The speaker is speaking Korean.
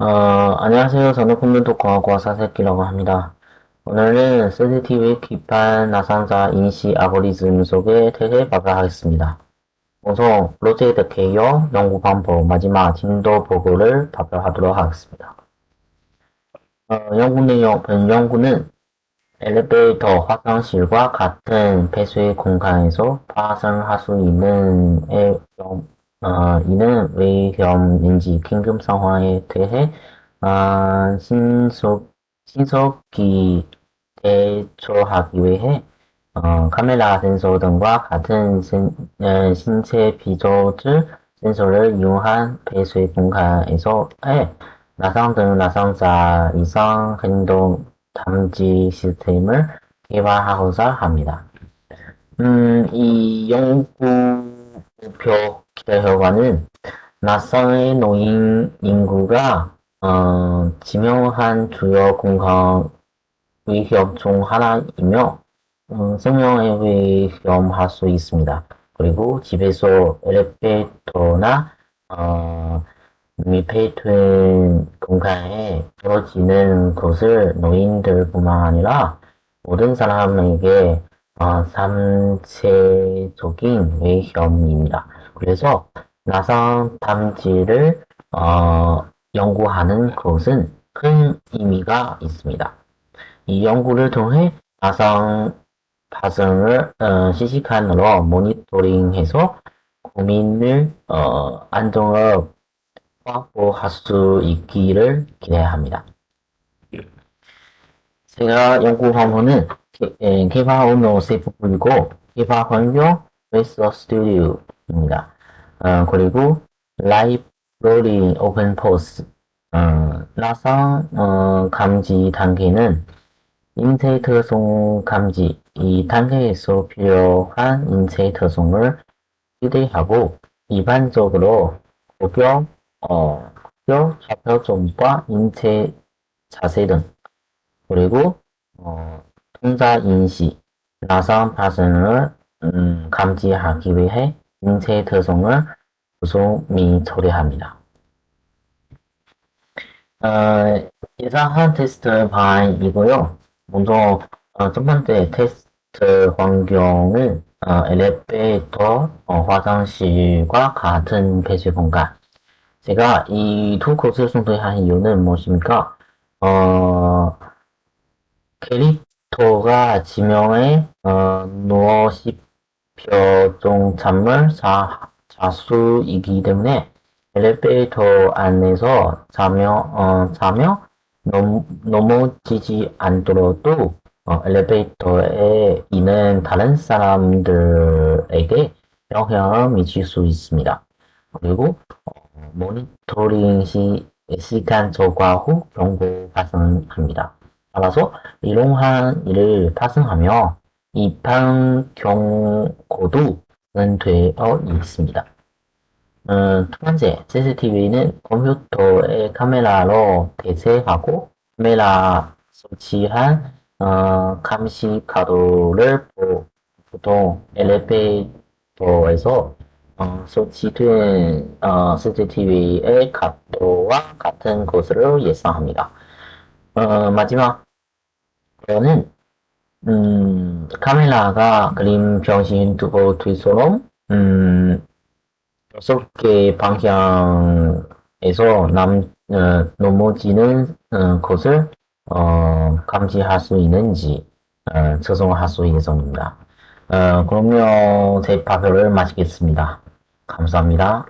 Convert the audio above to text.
어, 안녕하세요. 저는 컴퓨터공학과 사세끼라고 합니다. 오늘은 CCTV 기판 나상자 인식 알고리즘 속에 대해 발표하겠습니다. 우선 프로젝트 개요 연구 방법 마지막 진도 보고를 발표하도록 하겠습니다. 어, 연구 내용, 본 연구는 엘리베이터 화장실과 같은 배수의 공간에서 발생할 수 있는 어, 이는 위험인지 긴급 상황에 대해 어, 신속, 신속히 대처하기 위해 어, 카메라 센서 등과 같은 신, 어, 신체 비조질 센서를 이용한 배수의 공간에서 의 나상 등 나상자 이상 행동 탐지 시스템을 개발하고자 합니다. 음, 이 연구 목표 결과는 나상의 노인 인구가 어, 지명한 주요 공간 위협 중 하나이며 음, 생명에 위험할 수 있습니다. 그리고 집에서 엘리베이터나 어, 밀폐된 공간에 떨어지는 것을 노인들뿐만 아니라 모든 사람에게 어, 삼체적인 위험입니다. 그래서 나상 탐지를 어, 연구하는 것은 큰 의미가 있습니다. 이 연구를 통해 나상 파생을 어, 실시간으로 모니터링해서 고민을 어, 안정을 확보할 수 있기를 기대합니다. 제가 연구 방법은 개발 언어 세부이고 개발 환경 웨스터 스튜디오 입니다. 어, 그리고 라이브러리 오픈 포스 어, 나상 어, 감지 단계는 특성 감지 이 단계에서 필요한 인체 특성을 휴대하고 일반적으로 고교, 어, 고교 좌표점과 인체 자세 등 그리고 어, 통자 인식, 나상 파생을 음, 감지하기 위해 특성을 구성 및 처리합니다. 어, 예상한 테스트 방안이고요. 먼저 어, 첫 번째 테스트 환경은 어, 엘리베이터, 어, 화장실과 같은 배치 공간. 제가 이 두 곳을 선택한 이유는 무엇입니까? 어, 캐릭터가 지명에 어, 누워 씹 잠을 자, 자수이기 때문에 엘리베이터 안에서 자며, 어, 자며 넘, 넘어지지 않도록도 어, 엘리베이터에 있는 다른 사람들에게 영향을 미칠 수 있습니다. 그리고 어, 모니터링 시 시간 초과 후 경고 발생합니다. 따라서 이러한 일을 발생하며 이판 경고도 되어 있습니다. 음, 두 번째, CCTV는 컴퓨터의 카메라로 대체하고 카메라 설치한 어, 감시 가도를 보통 엘리베이터에서 어, 설치된 어, CCTV의 각도와 같은 것으로 예상합니다. 어, 마지막 는 음, 카메라가 그림 변신 두고 뒤처럼 음, 여섯 개 방향에서 남, 어, 넘어지는 어, 것을 어, 감지할 수 있는지 어, 조정할 수 예정입니다. 어, 그러면 제 발표를 마치겠습니다. 감사합니다.